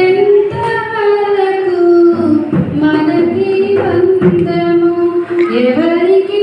ఎంతవరకు మనకి బంధము ఎవరికి